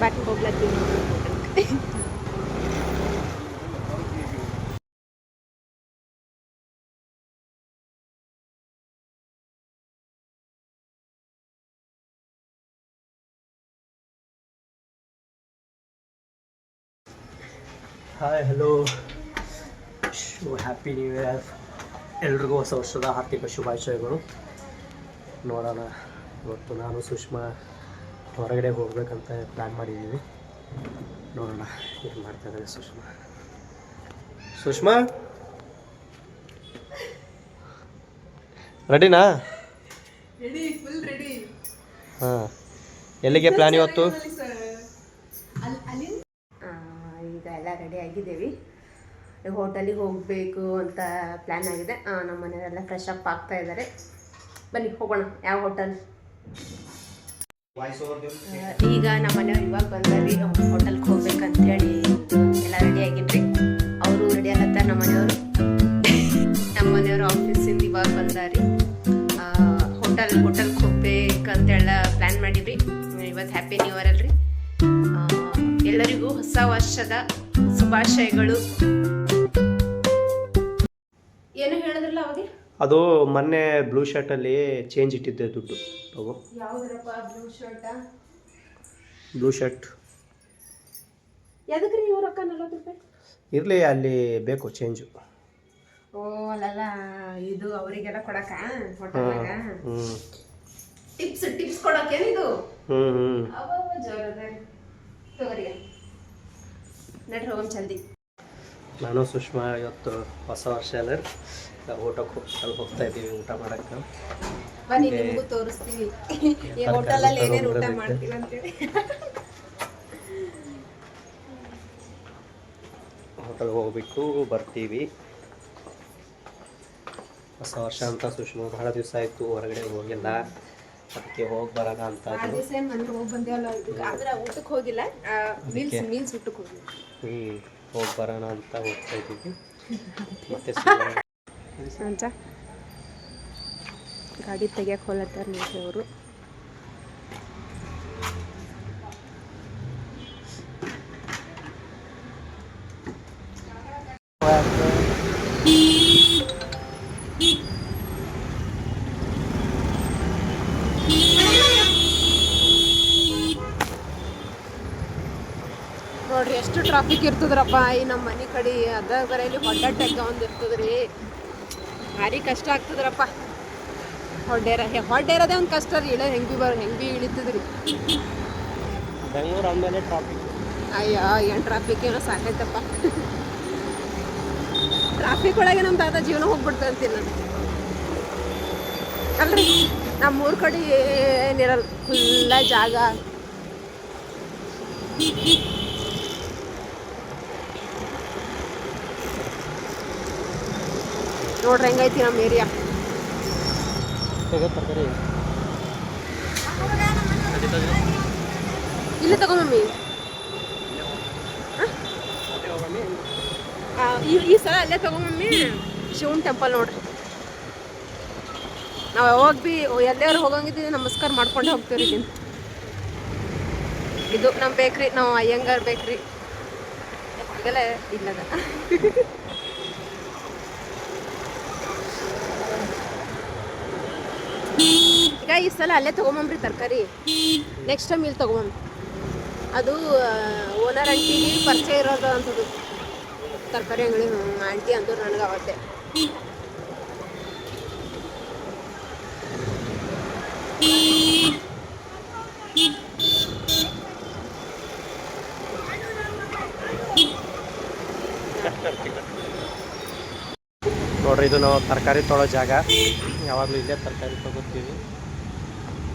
ಬಾಕಿ ಹೋಗ್ಲತ್ತೀನಿ hi hello ಶು ಹ್ಯಾಪಿ ನ್ಯೂ ಇಯರ್ ಎಲ್ರಿಗೂ ಹೊಸ ವರ್ಷದ ಆರ್ಥಿಕ ಶುಭಾಶಯಗಳು. ನೋಡೋಣ. ಇವತ್ತು ನಾನು ಸುಷ್ಮಾ ಹೊರಗಡೆ ಹೋಗ್ಬೇಕಂತ ಪ್ಲ್ಯಾನ್ ಮಾಡಿದ್ದೀವಿ ನೋಡೋಣ ಏನು ಮಾಡ್ತಾ ಇದ್ದಾರೆ ಸುಷ್ಮಾ. ಸುಷ್ಮಾ? ರೆಡಿನಾ? ರೆಡಿ ಫುಲ್ ರೆಡಿ ಹಾಂ. ಎಲ್ಲಿಗೆ ಪ್ಲ್ಯಾನ್ ಇವತ್ತು? ಈಗ ಎಲ್ಲ ರೆಡಿ ಆಗಿದ್ದೀವಿ. ಈಗ ಹೋಟೆಲಿಗೆ ಹೋಗಬೇಕು ಅಂತ ಪ್ಲ್ಯಾನ್ ಆಗಿದೆ. ನಮ್ಮ ಮನೆಯವರೆಲ್ಲ ಫ್ರೆಶ್ ಅಪ್ ಆಗ್ತಾ ಇದ್ದಾರೆ. ಬನ್ನಿ ಹೋಗೋಣ. ಯಾವ ಹೋಟೆಲ್ ಈಗ ನಮ್ಮ ಮನೆಯವ್ರು ಇವಾಗ ಬಂದಾರಿ ಹೋಟೆಲ್ಗೆ ಹೋಗ್ಬೇಕಂತೇಳಿ ಎಲ್ಲ ರೆಡಿ ಆಗಿದ್ರಿ. ಅವರು ರೆಡಿ ಆಗತ್ತ ನಮ್ಮ ಮನೆಯವರು? ನಮ್ಮ ಮನೆಯವರು ಆಫೀಸಿಂದ ಇವಾಗ ಬಂದಾರಿ. ಹೋಟೆಲ್ ಹೋಟೆಲ್ಗೆ ಹೋಗ್ಬೇಕಂತೆಲ್ಲ ಪ್ಲ್ಯಾನ್ ಮಾಡಿದ್ರಿ. ಇವತ್ತು ಹ್ಯಾಪಿ ನ್ಯೂ ಇಯರ್ ಅಲ್ರಿ. ಎಲ್ಲರಿಗೂ ಹೊಸ ವರ್ಷದ ಶುಭಾಶಯಗಳು. ಅದು ಮೊನ್ನೆ ಬ್ಲೂ ಶರ್ಟಲ್ಲಿ ಚೇಂಜ್ ಇಟ್ಟಿದ್ದೆ ದುಡ್ಡು. ತಗೋ. ಯಾವುದ್ರಪ್ಪ ಬ್ಲೂ ಶರ್ಟ? Blue shirt. ಎದಕ್ಕೆ ಇವ್ರ ರೊಕ್ಕ ನಲ್ವತ್ತು ರೂಪಾಯಿ? ಇರಲಿ ಅಲ್ಲಿ ಬೇಕು ಚೇಂಜು ಓ ಅಲ್ಲಲ್ಲ ಇದು ಅವರಿಗೆಲ್ಲ ಕೊಡಕ ಹೋಟೆಲ್ನಾಗ ಹ್ಞೂ ಟಿಪ್ಸ್ ಟಿಪ್ಸ್ ಕೊಡಕ್ಕೇನಿದು ಹ್ಞೂ ಹ್ಞೂ ಅವ ಜೋರದ. ತಗೋರಿ ನಡ್ರಿ ಹೋಗಮ್ ಜಲ್ದಿ ನಾನು ಸುಷ್ಮಾ ಇವತ್ತು ಹೊಸ ವರ್ಷ ಅಲ್ಲ ಊಟಕ್ಕೆ ಹೋಗಿ ಹೋಗ್ತಾ ಇದ್ದೀವಿ ಊಟ ಮಾಡೋಕ್ಕೆ. ಬನ್ನಿ ನಿಮಗೂ ತೋರಿಸ್ತೀವಿ. ಈ ಹೋಟೆಲಲ್ಲಿ ಏನೇನು ಊಟ. ಮಾಡ್ತೀವಿ ಅಂತೇಳಿ ಹೋಟೆಲ್ಗೆ ಹೋಗ್ಬಿಟ್ಟು ಬರ್ತೀವಿ. ಹೊಸ ವರ್ಷ ಅಂತ ಸುಷ್ಮಾ ಬಹಳ ದಿವಸ ಆಯಿತು ಹೊರಗಡೆ ಹೋಗಿಲ್ಲ. ಅದಕ್ಕೆ ಹೋಗಿ ಬರೋಣ ಅಂತ ಊಟಕ್ಕೆ ಹೋಗಿಲ್ಲ. ಹ್ಞೂ ಹೋಗಿ ಬರೋಣ ಅಂತ ಹೋಗ್ತಾ ಇದ್ದೀವಿ. ಮತ್ತೆ ಅಂತ. ಗಾಡಿ ತೆಗಿಯಕ್ಕೆ ಹೋಲತ್ತಾರ ನೋಡ್ರಿ ಅವರು. ನೋಡ್ರಿ, ಎಷ್ಟು ಟ್ರಾಫಿಕ್ ಇರ್ತದ್ರಪ್ಪ, ಈ ನಮ್ಮ ಮನೆ ಕಡೆ, ಅದ ಇಲ್ಲಿ ಟೆಗ್ ಒಂದು ಇರ್ತದ್ರಿ. ಭಾರಿ ಕಷ್ಟ ಆಗ್ತದ್ರಪ್ಪ. ಹೊಡ್ಡೇರ ಹೊಡ್ಡೇರದೇ ಒಂದು ಕಷ್ಟ ರೀ ಇಳೋ ಹೆಂಗೆ ಬರೋ ಹೆಂಗೆ ಬಿ ಇಳಿತದ್ರಿ. ಬೆಂಗಳೂರು ಅಂದಮೇಲೆ ಟ್ರಾಫಿಕ್ ಅಯ್ಯೋ ಏನು ಟ್ರಾಫಿಕ್ ಏನೋ ಸಾಕೈತಪ್ಪ ಟ್ರಾಫಿಕ್ ಒಳಗೆ ನಮ್ಮ ತಾತ ಜೀವನ ಹೋಗ್ಬಿಡ್ತು ಅಂತೀನಿ ನಾನು. ಅಲ್ರಿ ನಮ್ಮ ಊರ್ ಕಡೆ ಏನಿರಲ್ಲ ಫುಲ್ಲ ಜಾಗ. ನೋಡ್ರಿ ಹೆಂಗೈತಿ ನಮ್ಮ ಏರಿಯಾ ಇಲ್ಲ ತಗೋ ಮಮ್ಮಿ. ಈ ಸಲ ಅಲ್ಲೇ ತಗೋ ಮಮ್ಮಿ. ಶಿವನ್ ಟೆಂಪಲ್ ನೋಡ್ರಿ. ನಾವು ಯಾವಾಗ ಭೀ ಎಲ್ಲಾರು ಹೋಗಂಗಿದ್ದೀವಿ ನಮಸ್ಕಾರ ಮಾಡ್ಕೊಂಡೆ ಹೋಗ್ತೀವಿ ಇಲ್ಲಿ. ಇದು ನಮ್ಮ ಬೇಕ್ರಿ ನಾವು ಅಯ್ಯಂಗಾರ್ ಬೇಕ್ರಿ ಇಲ್ಲದ ಈ ಸಲ ಅಲ್ಲೇ ತಗೊಂಬಂಬ್ರಿ ತರಕಾರಿ. ನೆಕ್ಸ್ಟ್ ಟೈಮ್ ಇಲ್ಲಿ ತಗೊಂಬಂಬ್ರಿ ಅದು ಓನರ್ ಆಂಟಿ ಪರಿಚಯ ಇರೋದು ಅಂಥದ್ದು. ತರಕಾರಿ ಅಂಗಡಿ ಆಂಟಿ ಅಂತ ನನಗೆ ಅವತ್ತೆ. ನೋಡ್ರಿ, ಇದು ನಾವು ತರಕಾರಿ ತೊಳೋ ಜಾಗ. ಯಾವಾಗಲೂ ಇಲ್ಲೇ ತರಕಾರಿ ತೊಗೋತೀವಿ.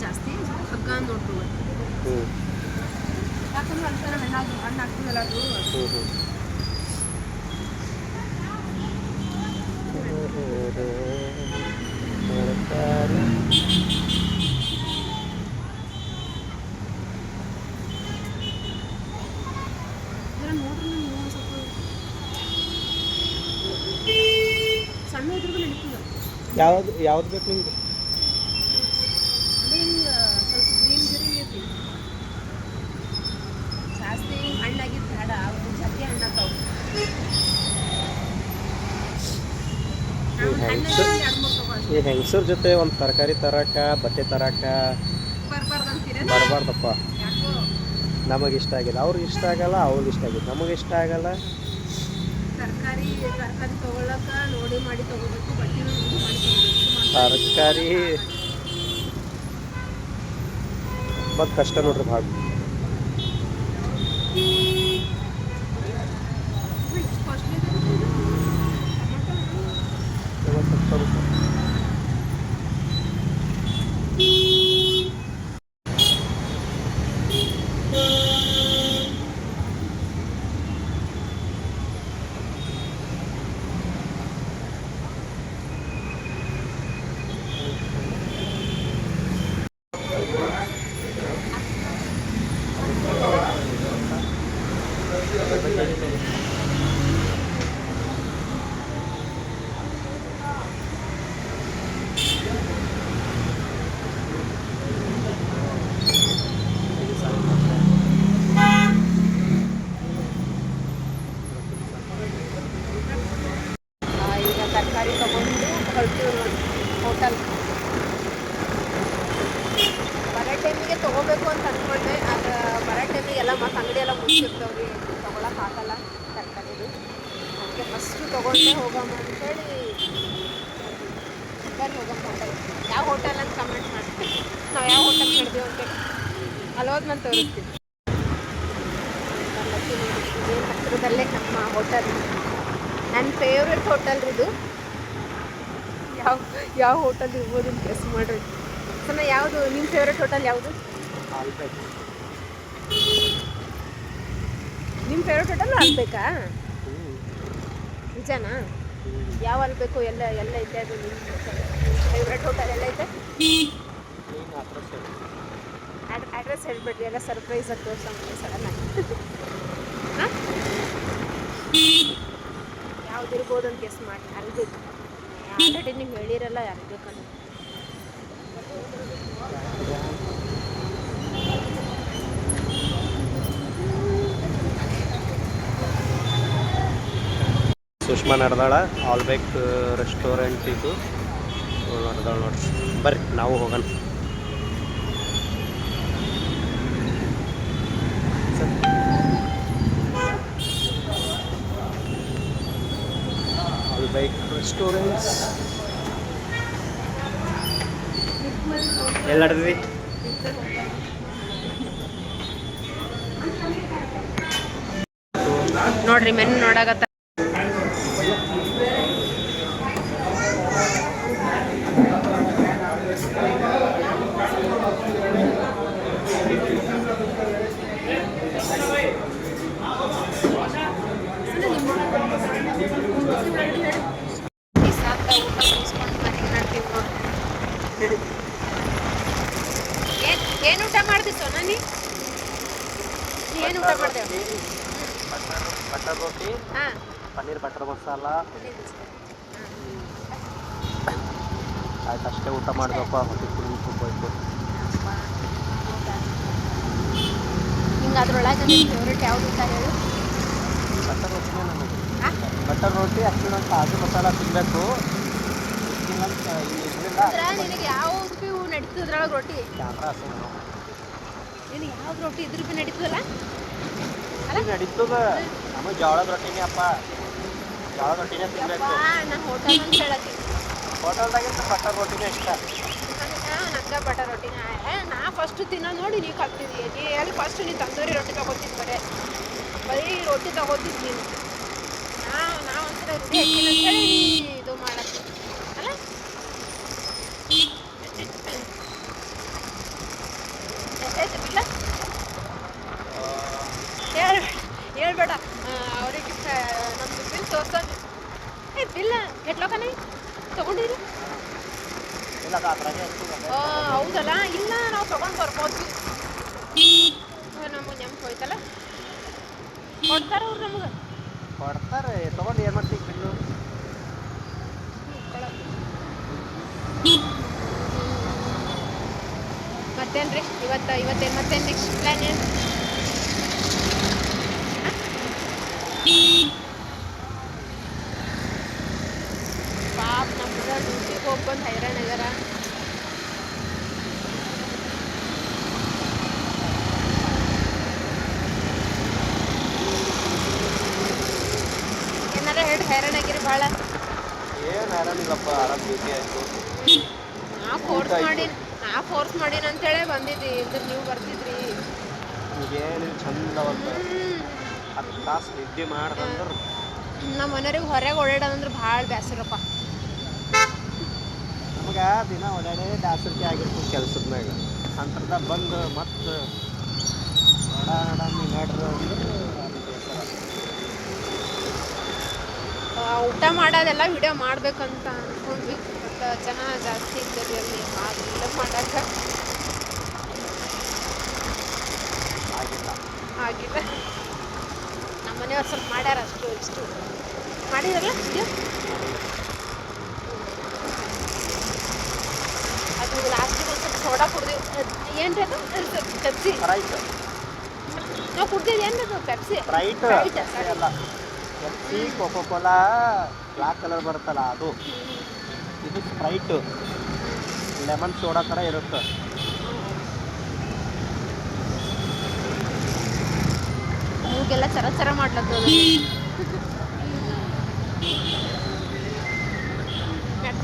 ಜಾಸ್ತಿ ಹಗ್ಗ ನೋಡ್ರಿ ಹ್ಞೂ ಹಾಕೊಂಡು ಅಂತಾನೆ ಹಣ್ಣಾಗ ಹಣ್ಣು ಹಾಕ್ತೀವಲ್ಲ ಅದು? ಹ್ಞೂ ಹ್ಞೂ ತರಕಾರಿ ಇದನ್ನ ನೋಡ್ರಿ ನೀವು ಒಂದು ಸ್ವಲ್ಪ ಸಣ್ಣ ಇದ್ರಿಗೂ ನಡೀತದ ಯಾವ್ದು ಯಾವ್ದು ಬೇಕು ನಿಮ್ಗೆ ಅದೇ ಹಿಂಗೆ ಸ್ವಲ್ಪ ಗ್ರೀನ್ ಗ್ರೀನ್ ಐತಿ ಜಾಸ್ತಿ ಹಿಂಗೆ ಹಣ್ಣಾಗಿದ್ದು ಬೇಡ ಅವು ಜಲ್ದಿ ಹಣ್ಣಾಗ್ತಾವ ಈ ಹೆಂಗ್ಸರ್ ಈ ಹೆಂಗಸರ ಜೊತೆ ಒಂದು ತರಕಾರಿ ತರಕ ಬಟ್ಟೆ ತರಕ ಬರಬಾರ್ದಪ್ಪ. ನಮಗೆ ಇಷ್ಟ ಆಗಿಲ್ಲ. ಅವ್ರಿಗೆ ಇಷ್ಟ ಆಗಲ್ಲ ಅವ್ರಿಗೆ ಇಷ್ಟ ಆಗಿಲ್ಲ. ನಮಗೆ ಇಷ್ಟ ಆಗಲ್ಲ. ತರಕಾರಿ ಮತ್ತು ಕಷ್ಟ ನೋಡ್ರಿ ಭಾಳ ಎಷ್ಟು ಕಾಸ್ಟ್ಲಿ ಈಗ ತರಕಾರಿ ತಗೊಂಡು ಹೊರಟು ಹೋಟಲ್ ಬರೋ ಟೈಮಿಗೆ ತೊಗೋಬೇಕು ಅಂತ ಅಂದ್ಕೊಂಡೆ ಆದ್ರೆ ಬರೋ ಟೈಮಿಗೆ ಎಲ್ಲ ಮತ್ತೆ ಅಂಗಡಿ ಎಲ್ಲ ಮುಚ್ಚಿರ್ತಾವ್ರಿ ತೊಗೊಳಕ್ಕೆ ಆಗಲ್ಲ ತರಕಾರಿದು. ಅದಕ್ಕೆ ಫಸ್ಟು ತೊಗೊಂಡೆ ಹೋಗಮ್ಮ ಅಂತೇಳಿ. ಬರ್ರಿ ಹೋಗಮ್ಮ ಹೋಟೆಲ್ ಯಾವ ಹೋಟೆಲ್ ಅಂತ ಕಮೆಂಟ್ ಮಾಡ್ತೀವಿ ನಾವು ಯಾವ ಹೋಟೆಲ್ ಹಿಡಿದೀವಿ ಅಂತೇಳಿ ಅಲ್ಲಿ ಹೋದ್ ನಾನು ಇದೇ ಹತ್ತಿರದಲ್ಲೇ ನಮ್ಮ ಹೋಟೆಲ್ ನನ್ನ ಫೇವ್ರೆಟ್ ಹೋಟೆಲ್ ಇದು. ಯಾವ ಯಾವ ಹೋಟೆಲ್ ಇರ್ಬೋದು ಅಂತ ಗೆಸ್ ಮಾಡ್ರಿ. ಸಣ್ಣ ಯಾವುದು ನಿಮ್ಮ ಫೇವ್ರೆಟ್ ಹೋಟೆಲ್ ಯಾವುದು? ನಿಮ್ಮ ಫೇವ್ರೆಟ್ ಹೋಟೆಲ್ ಅಲ್ಬೇಕಾ ನಿಜನಾ? ಯಾವ ಅಲ್ಬೇಕು ಎಲ್ಲ ಎಲ್ಲ ಇದೆ ಅದು ನಿಮ್ಮ ಫೇವ್ರೆಟ್ ಹೋಟೆಲ್ ಎಲ್ಲ ಐತೆ? ಅಡ್ರೆಸ್ ಹೇಳ್ಬಿಡ್ರಿ ಎಲ್ಲ ಸರ್ಪ್ರೈಸ್ ಆಗಿ ತೋರಿಸೋಣ ಸಡನ್ ಆಗಿ ಹಾಂ? ಯಾವ್ದಿರ್ಬೋದು ಅಂತ ಗೆಸ್ ಮಾಡಿ ಅಲ್ಬೇಕು ಆಲ್ರೆಡಿ ನೀವು ಹೇಳಿರಲ್ಲ ಅಲ್ಬೇಕನ್ನು ಸುಷ್ಮಾ ನಡೆದಾಳ ಆಲ್ಬೇಕ್ ರೆಸ್ಟೋರೆಂಟ್ ಇದು. ನಡೆದಾಳ ನೋಡ್ರಿ. ಬರ್ರಿ, ನಾವು ಹೋಗೋಣ. ಆಲ್ಬೇಕ್ ರೆಸ್ಟೋರೆಂಟ್ಸ್ ಎಲ್ಲ ನೋಡ್ರಿ ಮೆನು ನೋಡಾಕತ್ತ ಏನು ಊಟ ಮಾಡ್ದಿ ಸೋನಾ ನೀ ಊಟ ಬಟರ್ ರೋಟಿ ಹಾಂ. ಪನ್ನೀರ್ ಬಟರ್ ಮಸಾಲ. ಆಯ್ತು ಅಷ್ಟೇ ಊಟ ಮಾಡಬೇಕು ಹೊಟ್ಟೆ ಫುಲ್ ಹೋಯ್ತು ಹಿಂಗೆ ಅದ್ರೊಳಗೆ ನಿನ್ನ ಫೇವ್ರೆಟ್ ಯಾವ್ದು ಊಟ ಹೇಳು. ಬಟರ್ ರೋಟಿನೇ ನನಗೆ ಹಾಂ? ಬಟರ್ ರೋಟಿ ಆ್ಯಕ್ಚುಲಿ ನಾನು ಕಾಜು ಮಸಾಲ ತಿನ್ನಬೇಕು ನಿನಗೆ ಯಾವ್ದು ಭೀ ನಡೀತದ ಅದ್ರೊಳಗೆ ರೊಟ್ಟಿ? ಕ್ಯಾಮ್ರಾ ನಿನಗೆ ಯಾವ್ದು ರೊಟ್ಟಿ ಇದ್ರ ಭೀ ನಡೀತದಲ್ಲ? ನಡೀತದ ನಮಗೆ ಜೋಳದ ರೊಟ್ಟಿನೇ ಅಪ್ಪ. ಜೋಳದ ರೊಟ್ಟಿನೇ ತಿನ್ನಬೇಕು ನಾನು ಹೋಟೆಲ್ ಅಂತ ಹೇಳಕ್ಕೆ. ಹೋಟೆಲ್ದಾಗಿಂತ ಬಟರ್ ರೊಟ್ಟಿನೇ ಇಷ್ಟ. ನಂಗೆ ಬಟರ್ ರೊಟ್ಟಿನೇ ನಾ ಫಸ್ಟ್ ತಿನ್ನೋ ನೋಡಿ ನೀ ಕಲ್ತಿದ್ದಿ ನೀ ಅಲ್ಲಿ ಫಸ್ಟ್ ನೀ ತಂದೂರಿ ರೊಟ್ಟಿ ತಗೋತಿದ್ ಬರೇ ಬರೀ ರೊಟ್ಟಿ ತಗೋತಿದ್ ನೀನು. ನಾ ನಾ ಒಂಥರ ರೂಢಿ ಹಾಕಿಲ್ಲ ಅಂತೇಳಿ ನೀ ಇದು ಮಾಡಕ್ಕೆ ಅಲ್ಲ ಎಷ್ಟಾಯ್ತು ಬಿಲ್ಲ ಹೇಳ್ಬೇಡ ಅವ್ರಿಗೆ ತೋರ್ಸೋದು. ಏ ಬಿಲ್ಲ ಕೆಟ್ಲೋಕನೆ ತಗೊಂಡಿರಿ. ಹೌದಲ್ಲ? ಇಲ್ಲ ನಾವು ತಗೊಂಡು ಬರ್ಬೋದು. ನಮಗೆ ನೆಂಪು ಹೋಯ್ತಲ್ಲ? ಕೊಡ್ತಾರ ಅವ್ರು ನಮಗೆ? ಕೊಡ್ತಾರೆ ತಗೊಂಡು ಏನು ಮಾಡ್ತೀವಿ ಬಿಲ್ಲು? ಮತ್ತೇನ್ರಿ? ಇವತ್ತು ಇವತ್ತೇನು ಮತ್ತೇನು ನೆಕ್ಸ್ಟ್ ಪ್ಲ್ಯಾನ್ ಏನು ಪಾಪ ನಮ್ಮ ಡ್ಯೂಟಿಗೆ ಹೋಗಿ ಬಂದು ಹೈರಾಣ ಆಗ್ಯಾರ ಏನಾರ ಹೇಳಿ ಹೈರಾಣ ಬಹಳ ಭಾಳ ಏನು ಆರಾಮಿಲ್ಲಪ್ಪ ಆರಾಮ್ ಆಯಿತು ನಾ ಫೋರ್ಸ್ ಮಾಡಿ ನಾ ಫೋರ್ಸ್ ಮಾಡೀನಿ ಅಂತೇಳಿ ಬಂದಿದ್ದಿ ಇದ್ರ ನೀವು ಬರ್ತಿದ್ರಿ. ಈಗೇನು ಚಂದ ಒಂದು. ಹತ್ತು ತಾಸು ನಿದ್ದೆ ಮಾಡ್ದಂದ್ರೆ ನಮ್ಮ ಮನೆಯವ್ರಿಗೆ ಹೊರಗೆ ಓಡಾಡೋದಂದ್ರೆ ಭಾಳ ಬೇಸರಪ್ಪ ನಮಗೆ ದಿನ ಓಡಾಡೇ ದಾಸರಿಕೆ ಆಗಿರ್ತದೆ ಕೆಲ್ಸದ ಮ್ಯಾಗ ಅಂತರ್ದ ಬಂದು ಮತ್ತೆ ಓಡಾಡ ಊಟ ಮಾಡೋದೆಲ್ಲ ವಿಡಿಯೋ ಮಾಡ್ಬೇಕಂತ ಅನ್ಕೊಂಡ್ವಿ. ಬಟ್ ಜನ ಜಾಸ್ತಿ ಇದ್ದರು ಅಲ್ಲಿ ಆಗಿಲ್ಲ ಮಾಡಕ್ಕೆ. ಆಗಿಲ್ಲ. ನಮ್ಮ ಮನೆಯವ್ರು ಸ್ವಲ್ಪ ಮಾಡ್ಯಾರ ಅಷ್ಟು ಇಷ್ಟು. ಮಾಡಿದಾರಲ್ಲ ವಿಡಿಯೋ ಲಾಸ್ಟಿಗೆ ಒಂದು ಸ್ವಲ್ಪ ಸೋಡಾ ಕುಡ್ದೀವಿ ಏನು ಅದು? ಪೆಪ್ಸಿ ಸ್ಪ್ರೈಟ್ ನಾವು ಕುಡ್ದಿದ್ದು ಏನು ಅದು? Pepsi Sprite. ಅಲ್ಲ. ಎಫ್ಸಿ ಕೋಕೋ ಕೋಲಾ ಬ್ಲ್ಯಾಕ್ ಕಲರ್ ಬರುತ್ತಲ್ಲ ಅದು. ಇದು ಸ್ಪ್ರೈಟ್ ಲೆಮನ್ ಸೋಡಾ ಥರ ಇರುತ್ತೆ. ಮೂಗೆಲ್ಲ ಚರ ಚರ ಮಾಡ್ಲತ್ತದ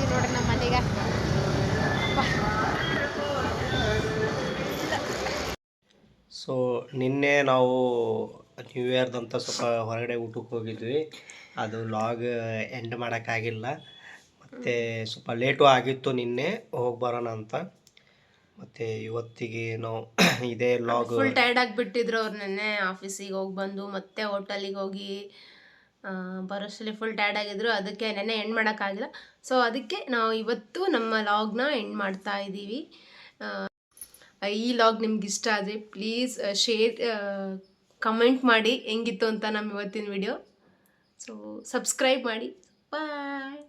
ನೋಡ್ರಿ ನಮ್ಮ ಮನೆಗೆ ಸೊ ನಿನ್ನೆ ನಾವು ನ್ಯೂ ಇಯರ್ದಂತ ಸ್ವಲ್ಪ ಹೊರಗಡೆ ಊಟಕ್ಕೆ ಹೋಗಿದ್ವಿ. ಅದು ಲಾಗ್ ಎಂಡ್ ಮಾಡೋಕ್ಕಾಗಿಲ್ಲ ಮತ್ತು ಸ್ವಲ್ಪ ಲೇಟು ಆಗಿತ್ತು ನಿನ್ನೆ, ಹೋಗಿ ಬರೋಣ ಅಂತ. ಮತ್ತು ಇವತ್ತಿಗೆ ನಾವು ಇದೇ ಲಾಗ್ ಫುಲ್ ಟೈರ್ಡ್ ಆಗಿಬಿಟ್ಟಿದ್ರು ಅವ್ರು ನಿನ್ನೆ. ಆಫೀಸಿಗೆ ಹೋಗಿ ಬಂದು, ಮತ್ತೆ ಹೋಟೆಲಿಗೆ ಹೋಗಿ ಬರೋಷ್ಟಲ್ಲಿ ಫುಲ್ ಟೈರ್ಡ್ ಆಗಿದ್ರು. ಅದಕ್ಕೆ ನೆನ್ನೆ ಎಂಡ್ ಮಾಡೋಕ್ಕಾಗಿಲ್ಲ ಸೊ ಅದಕ್ಕೆ ನಾವು ಇವತ್ತು ನಮ್ಮ ಲಾಗ್ನ ಎಂಡ್ ಮಾಡ್ತಾ ಇದ್ದೀವಿ ಈ ಲಾಗ್ ನಿಮ್ಗೆ ಇಷ್ಟ ಆದರೆ ಪ್ಲೀಸ್ ಶೇರ್ ಕಮೆಂಟ್ ಮಾಡಿ ಹೆಂಗಿತ್ತು ಅಂತ ನಮ್ಮ ಇವತ್ತಿನ ವಿಡಿಯೋ ಸೊ ಸಬ್ಸ್ಕ್ರೈಬ್ ಮಾಡಿ. ಬಾಯ್